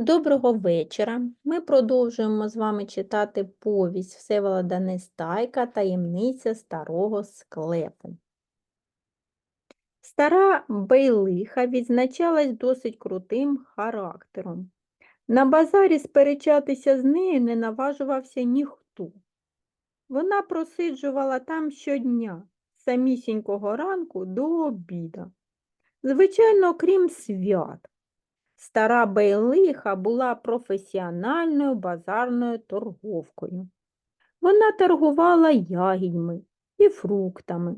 Доброго вечора. Ми продовжуємо з вами читати повість Всеволода Нестайка Таємниця старого склепу. Стара Бейлиха відзначалась досить крутим характером. На базарі сперечатися з нею не наважувався ніхто. Вона просиджувала там щодня, самісінького ранку до обіда. Звичайно, крім свят. Стара Бейлиха була професіональною базарною торговкою. Вона торгувала ягідьми і фруктами,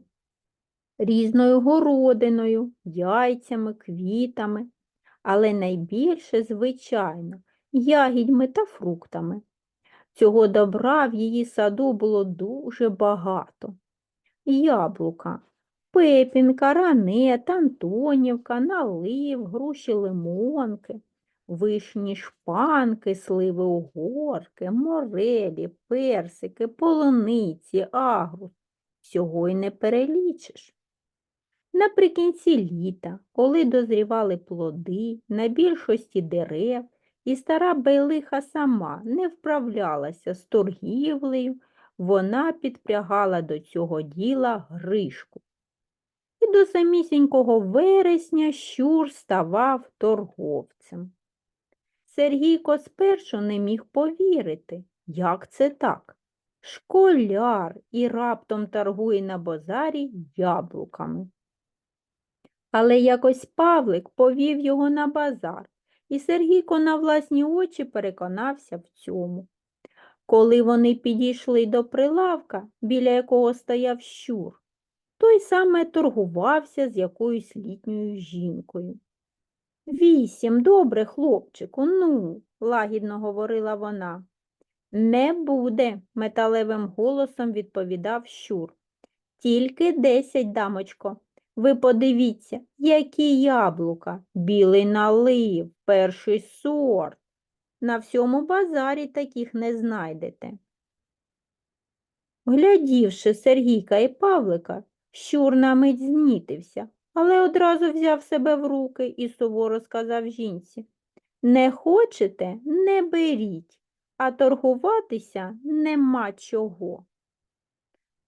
різною городиною, яйцями, квітами, але найбільше, звичайно, ягідьми та фруктами. Цього добра в її саду було дуже багато. Яблука, Пепінка, ранет, Антонівка, налив, груші лимонки, вишні шпанки, сливи угорки, морелі, персики, полуниці, агрус. Всього й не перелічиш. Наприкінці літа, коли дозрівали плоди на більшості дерев, і стара Бейлиха сама не вправлялася з торгівлею, вона підпрягала до цього діла Гришку і до самісінького вересня щур ставав торговцем. Сергійко спершу не міг повірити, як це так. Школяр і раптом торгує на базарі яблуками. Але якось Павлик повів його на базар, і Сергійко на власні очі переконався в цьому. Коли вони підійшли до прилавка, біля якого стояв щур, той саме торгувався з якоюсь літньою жінкою. Вісім, добре, хлопчику, ну, лагідно говорила вона. Не буде, металевим голосом відповідав щур. Тільки десять, дамочко. Ви подивіться, які яблука, білий налив, перший сорт. На всьому базарі таких не знайдете. Глядівши Сергійка і Павлика, Щур на мить знітився, але одразу взяв себе в руки і суворо сказав жінці Не хочете, не беріть, а торгуватися нема чого.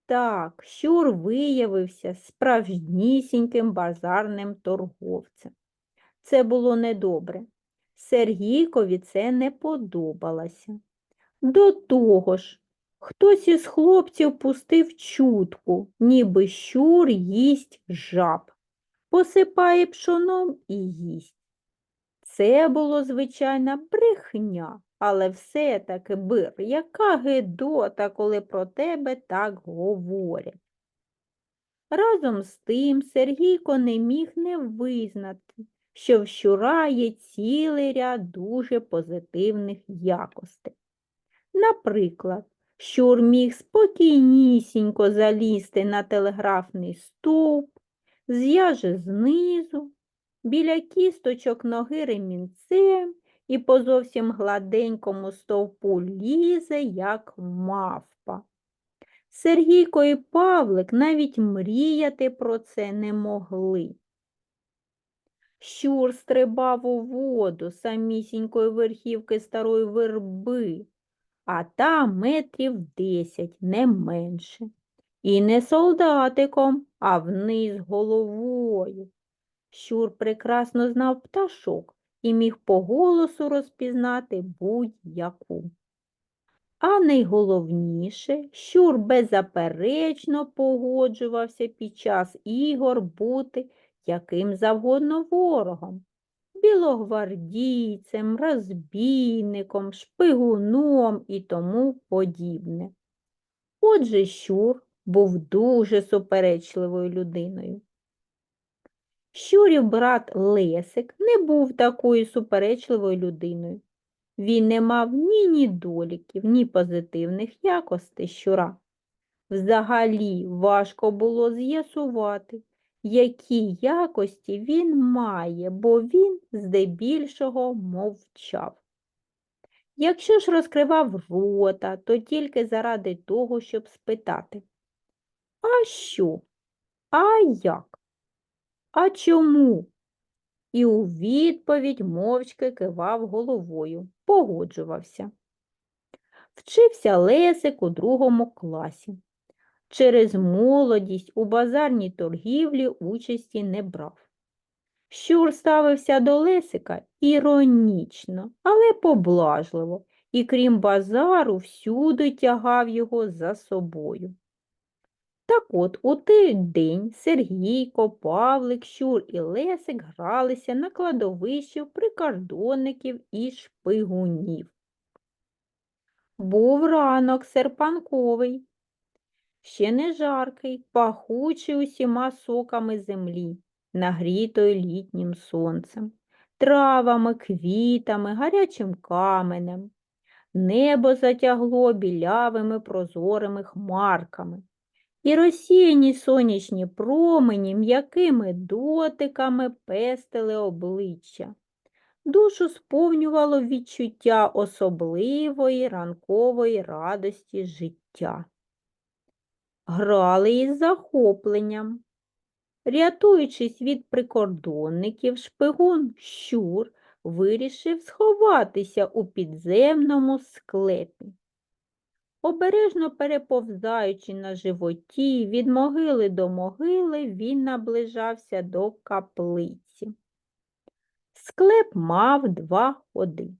Так, щур виявився справжнісіньким базарним торговцем. Це було недобре. Сергійкові це не подобалося. До того ж, Хтось із хлопців пустив чутку, ніби щур їсть жаб, посипає пшоном і їсть. Це було звичайна брехня, але все-таки бир, яка гидота, коли про тебе так говорять. Разом з тим Сергійко не міг не визнати, що в щура є цілий ряд дуже позитивних якостей. Наприклад, Щур міг спокійнісінько залізти на телеграфний стовп, зв'яже знизу, біля кісточок ноги ремінцем і по зовсім гладенькому стовпу лізе, як мавпа. Сергійко і Павлик навіть мріяти про це не могли. Щур стрибав у воду самісінької верхівки старої верби, а там метрів десять, не менше. І не солдатиком, а вниз головою. Щур прекрасно знав пташок і міг по голосу розпізнати будь-яку. А найголовніше, щур беззаперечно погоджувався під час ігор бути яким завгодно ворогом, білогвардійцем, розбійником, шпигуном і тому подібне. Отже, Щур був дуже суперечливою людиною. Щурів брат Лесик не був такою суперечливою людиною. Він не мав ні недоліків, ні позитивних якостей щура. Взагалі важко було з'ясувати, які якості він має, бо він здебільшого мовчав. Якщо ж розкривав рота, то тільки заради того, щоб спитати А що? А як? А чому? і у відповідь мовчки кивав головою, погоджувався. Вчився Лесик у другому класі. Через молодість у базарній торгівлі участі не брав. Щур ставився до Лесика іронічно, але поблажливо, і крім базару, всюди тягав його за собою. Так от у той день Сергійко, Павлик, Щур і Лесик гралися на кладовищі прикордонників і шпигунів. Був ранок серпанковий, ще не жаркий, пахучий усіма соками землі, нагрітою літнім сонцем, травами, квітами, гарячим каменем. Небо затягло білявими прозорими хмарками, і розсіяні сонячні промені м'якими дотиками пестили обличчя. Душу сповнювало відчуття особливої ранкової радості життя. Грали із захопленням. Рятуючись від прикордонників, шпигун щур вирішив сховатися у підземному склепі. Обережно переповзаючи на животі від могили до могили, він наближався до каплиці. Склеп мав два ходи.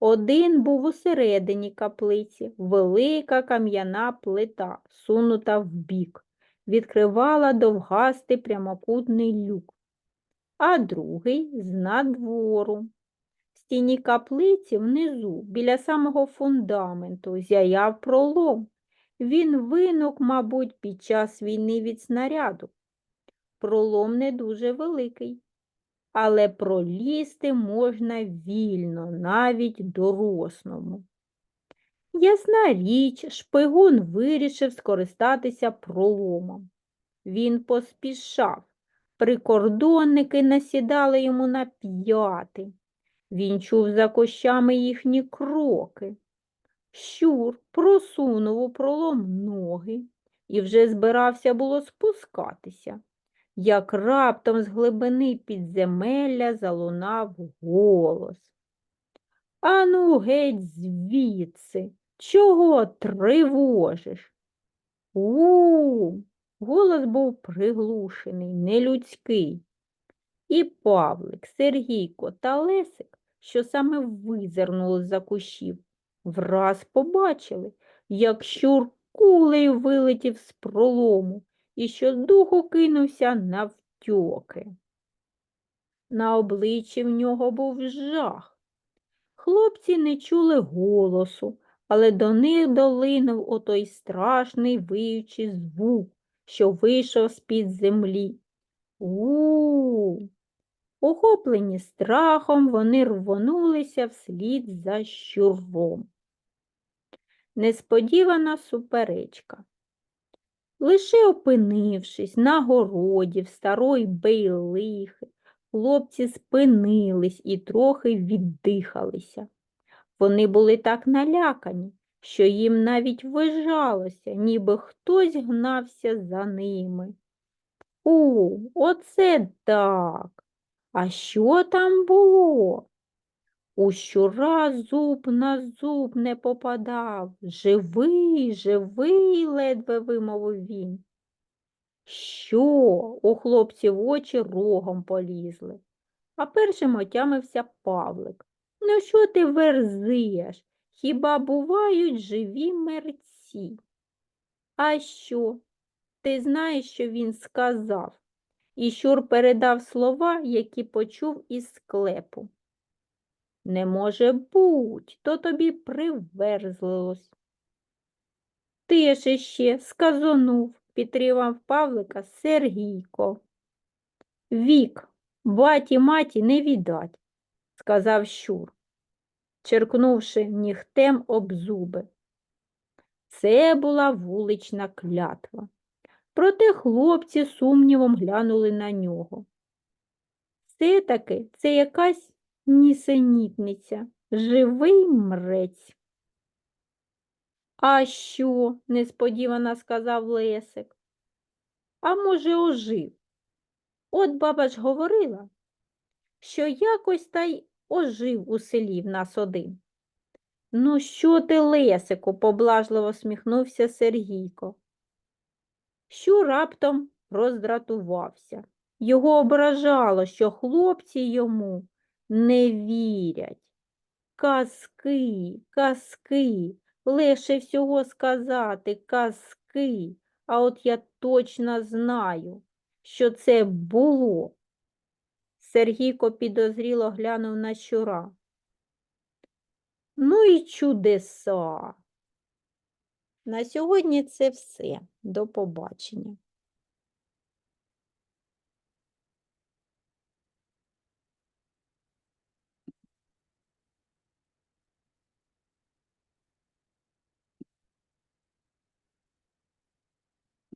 Один був усередині каплиці, велика кам'яна плита, сунута вбік, відкривала довгастий прямокутний люк, а другий з надвору. В стіні каплиці внизу, біля самого фундаменту, зяяв пролом. Він винук, мабуть, під час війни від снаряду. Пролом не дуже великий але пролізти можна вільно, навіть дорослому. Ясна річ, шпигун вирішив скористатися проломом. Він поспішав. Прикордонники насідали йому на п'яти. Він чув за кощами їхні кроки. Щур просунув у пролом ноги і вже збирався було спускатися як раптом з глибини підземелля залунав голос. Ану, геть звідси, чого тривожиш? У, голос був приглушений, нелюдський. І Павлик, Сергійко та Лесик, що саме визирнули за кущів, враз побачили, як щур кулею вилетів з пролому і щодуху кинувся навтьоки. На обличчі в нього був жах. Хлопці не чули голосу, але до них долинув отой страшний виючий звук, що вийшов з-під землі. У. Охоплені страхом, вони рвонулися вслід за щуром. Несподівана суперечка. Лише опинившись на городі в старої бейлихи, хлопці спинились і трохи віддихалися. Вони були так налякані, що їм навіть вижалося, ніби хтось гнався за ними. У, оце так. А що там було? У зуб на зуб не попадав. Живий, живий, ледве вимовив він. Що? У хлопців очі рогом полізли. А першим отямився Павлик. Ну, що ти верзиш? Хіба бувають живі мерці? А що? Ти знаєш, що він сказав? І Щур передав слова, які почув із склепу. Не може буть, то тобі приверзлилось. Ти ж іще сказонув, підтримав Павлика Сергійко. Вік, баті маті не віддать, сказав Щур, черкнувши нігтем об зуби. Це була вулична клятва. Проте хлопці сумнівом глянули на нього. Все таки це якась нісенітниця, живий мрець. А що? несподівано сказав Лесик. А може, ожив? От баба ж говорила, що якось та й ожив у селі в нас один. Ну, що ти, Лесику, поблажливо сміхнувся Сергійко. Що раптом роздратувався. Його ображало, що хлопці йому не вірять. Казки, казки, легше всього сказати казки, а от я точно знаю, що це було. Сергійко підозріло глянув на щура. Ну і чудеса. На сьогодні це все. До побачення.